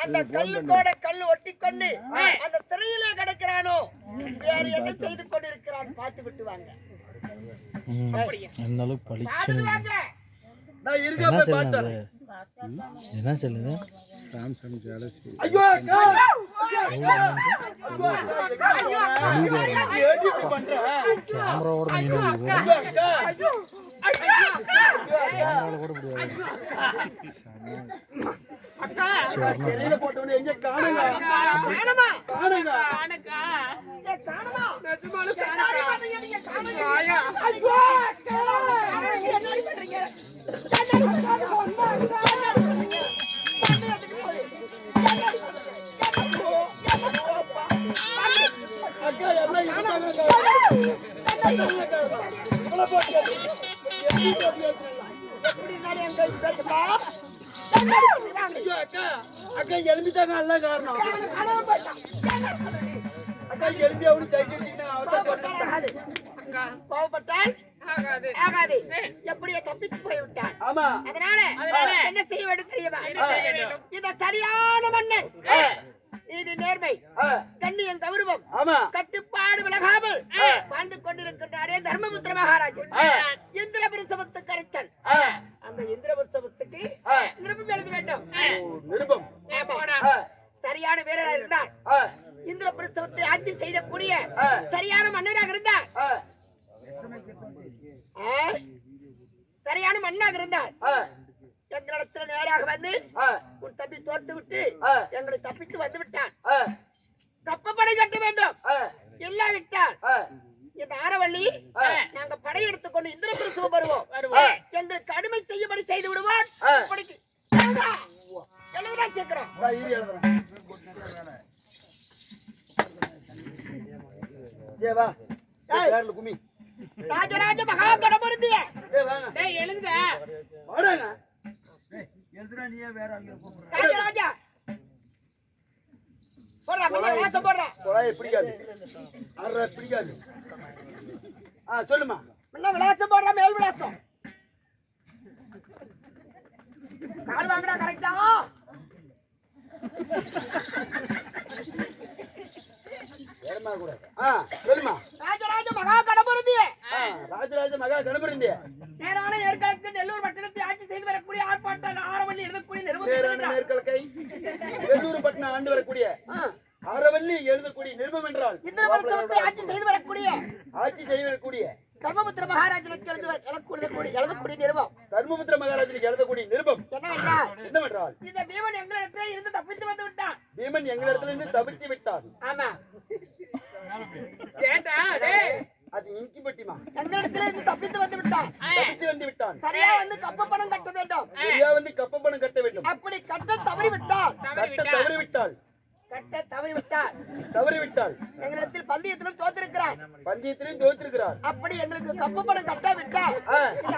அந்த கல்லுக்கோட கல்லு ஒட்டிக்கொண்டு அந்த திரையிலே கிடக்கிறானோ வேறு என்ன செய்து கொண்டிருக்கிறான் பார்த்து விட்டு வாங்க அந்த அளவுக்கு நான் இருக்க என்ன போய் செல்லு பார்த்தேன் அது என்ன செல்லுது ஐயோ கேமராவோட மீன் கூட முடியாது சரி அக்கா அக்கா காரணம்? அக்கா அவரு கோவப்பட்டால் ஆகாது. எப்படியோ தப்பித்து ஆமா அதனால என்ன செய்ய வேண்டும் தெரியுமா இந்த சரியான மன்னன் இது நேர்மை கண்ணியம் கௌரவம் கட்டுப்பாடு விலகாமல் வாழ்ந்து கொண்டிருக்கின்றாரே தர்மபுத்திர மகாராஜன் இந்திர பிரசவத்து கரைச்சல் அந்த இந்திர பிரசவத்துக்கு ஆ. நிருபம் எழுத வேண்டும் ஓ, நிருபம் ஆமா. ஆ, சரியான வீரராக இருந்தார் ஆ, இந்திர பிரசவத்தை ஆட்சி செய்யக்கூடிய ஆ. சரியான மன்னராக இருந்தார் ஆ, ஆ? சரியான மன்னராக இருந்தார். ஆ, எங்களிடத்துல நேராக வந்து உன் தம்பி தோற்று விட்டு. எங்களை தப்பித்து வந்து விட்டான். ஆ, கப்பப்படை கட்ட வேண்டும். இல்லாவிட்டால். இந்த ஆரவள்ளி. நாங்க படையெடுத்துக் கொண்டு இந்திரபிரசவம் வருவோம். ஆ. எங்களுக்கு அடிமை செய்யும்படி செய்து விடுவோம் எழுதுடா. எழுதுடா சீக்கிரம் வா, ராஜராஜ மகா கடமருந்திய ஏய், வாங்க. வாடாங்க. ராஜராஜா. போடுறா கொஞ்சம் வாசம் போடுறா. குழாயை பிடிக்காது. அரை பிடிக்காது. ஆ சொல்லுமா. போடுறா மேல் விலாசம். கால் வாங்கடா கரெக்டா வேறமா கூட. ஆ சொல்லுமா. ராஜராஜ மகா கடமருந்திய ராஜராஜ மகா கணபதி நேரான ஏற்களுக்கு நெல்லூர் பட்டணத்தை ஆட்சி செய்து வரக்கூடிய ஆர்ப்பாட்டம் ஆரவள்ளி எழுதக்கூடிய மேற்கலக்கை வெள்ளூர் பட்டினம் ஆண்டு வரக்கூடிய அறவள்ளி எழுதக்கூடிய நிருபம் என்றால் இந்த வருஷத்தை ஆட்சி செய்து வரக்கூடிய ஆட்சி செய்யக்கூடிய தர்மபுத்திர மகாராஜனுக்கு எழுது எழுதக்கூடிய எழுதக்கூடிய நிறுவனம் தர்மபுத்திர மகாராஜனுக்கு எழுதக்கூடிய நிருபம் என்னவென்றால் என்னவென்றால்? இந்த பீமன் எங்களிடத்திலே இருந்து தப்பித்து வந்து விட்டான். பீமன் எங்களிடத்திலிருந்து தவிர்த்து விட்டார் ஆமா அது இங்கி பட்டிமா எங்களிடத்திலே இருந்து தப்பித்து வந்து விட்டான். தவிர்த்து வந்து விட்டான். சரியா வந்து கப்ப பணம் கட்ட வேண்டும். சரியா வந்து கப்ப பணம் கட்ட வேண்டும். அப்படி கட்ட தவறி விட்டால் கட்ட தவறி விட்டால் கட்ட தவறி விட்டால் தவறி விட்டால் எங்களிடத்தில் பந்தயத்திலும் தோத்திருக்கிறார். தோத்திருக்கிறார். அப்படி எங்களுக்கு கப்ப பணம் கட்ட விட்டால்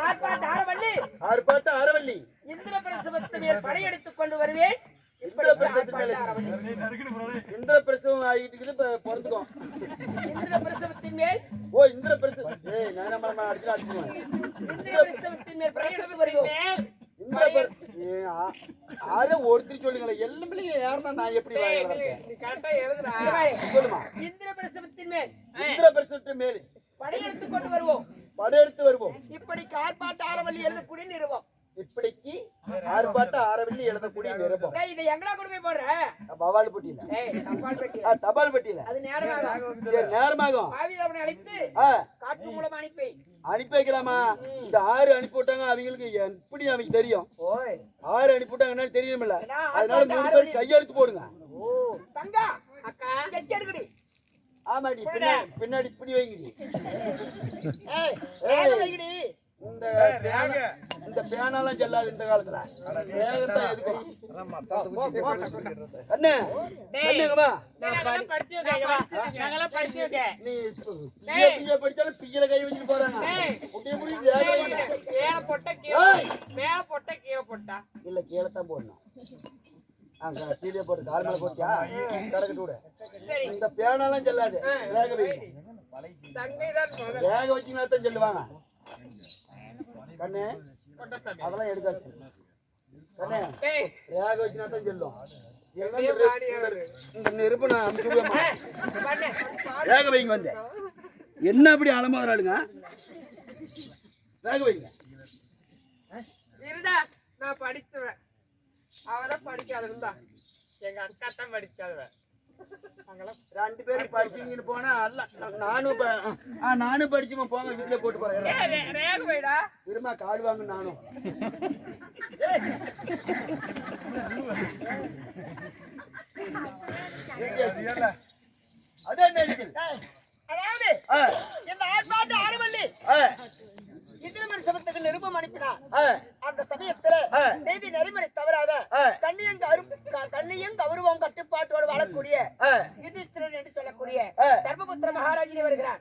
ஆர்ப்பாட்ட ஆரவள்ளி. ஆர்ப்பாட்ட அறவள்ளி இந்திர பிரசவத்து படையெடுத்துக் கொண்டு வருவேன். இந்திர பிரசவத்தின் மேல இந்திர பிரசவம் ஆகிட்டு பிறந்துக்கும் இந்திர பிரசவத்தின் மேல்? ஓ இந்திர பிரசவம் ஏய் நான் நம்ம அடிச்சு இந்திர பிரசவத்தின் மேல் படையெடுத்து வருவோம் ஒருத்தர் சொல்லுங்களேன். எல்லாமே யாருன்னா நான் எப்படி வாங்க சொல்லுமா? இந்திர பிரசவத்தின் மேல். இந்திர பிரசவத்தின் மேல். படையெடுத்துக் கொண்டு வருவோம். படையெடுத்து வருவோம். இப்படி ஆர்ப்பாட்ட ஆரவள்ளி எழுதக்கூடிய நிறுவம் இப்படிக்கு ஆர்ப்பாட்ட ஆரவள்ளி எழுதக்கூடிய டேய், இதை எங்கடா கொண்டு போய் போடுற? பவால் பெட்டியில. தபால் பெட்டியில. அது நேரமாகும். சரி நேரமாகும். பாவிதவனை அழைத்து மூலம் அனுப்பி அனுப்பி வைக்கலாமா? இந்த ஆறு அனுப்பி விட்டாங்க அவங்களுக்கு எப்படி அவங்களுக்கு தெரியும். ஓய். ஆறு அனுப்பி விட்டாங்கன்னு தெரியுமில்ல அதனால மூணு ஆறு பேர் கையெழுத்து போடுங்க. ஓ தங்கா அக்கா எடுக்கடி. ஆமாடி பின்னாடி பின்னாடி இப்படி வைங்கடி. இந்த இந்த பேனாலாம் செல்லாது இந்த காலத்துல. படிச்சாலும் பிஏல கை வச்சுட்டு போறாங்க. இல்ல கீழே தான் போடணும். அங்க கீழே போட்டு கால் மேல போட்டியா? கடக்கட்டு விட. இந்த பேனாலாம் செல்லாது. வேக வேக தான் செல்லுவாங்க. கண்ணு. அதெல்லாம் எடுக்காச்சு ரேக வச்சுனா தான் செல்லும். இந்த நெருப்பு நான் பண்ணு. வேக வைங்க வந்து. என்ன அப்படி அலமாறாளுங்க வேக வைங்க இருடா நான் படிச்சுவேன். அவதான் படிக்காதவன் எங்க அக்கா தான் படிக்காதவன். ரெண்டு பேரும் படிச்சீங்கன்னு போனா அல்ல. நானும் நானும் படிச்சுமா போங்க வீட்டுல போட்டு போறேன். திரும்ப காடு வாங்க நானும். அது? அதாவது இந்த ஆட்பாட்டு ஆறுவள்ளி ஆ, இந்திரமணி சபத்துக்கு நிருபம் அனுப்பினார். அந்த சமயத்துல நீதி நெறிமுறை தவறாத கண்ணியங்க கண்ணியும் கௌரவம் கட்டுப்பாட்டோடு வாழக்கூடிய யுதிஷ்டிரன் என்று சொல்லக்கூடிய தர்மபுத்திர மகாராஜினி வருகிறார்.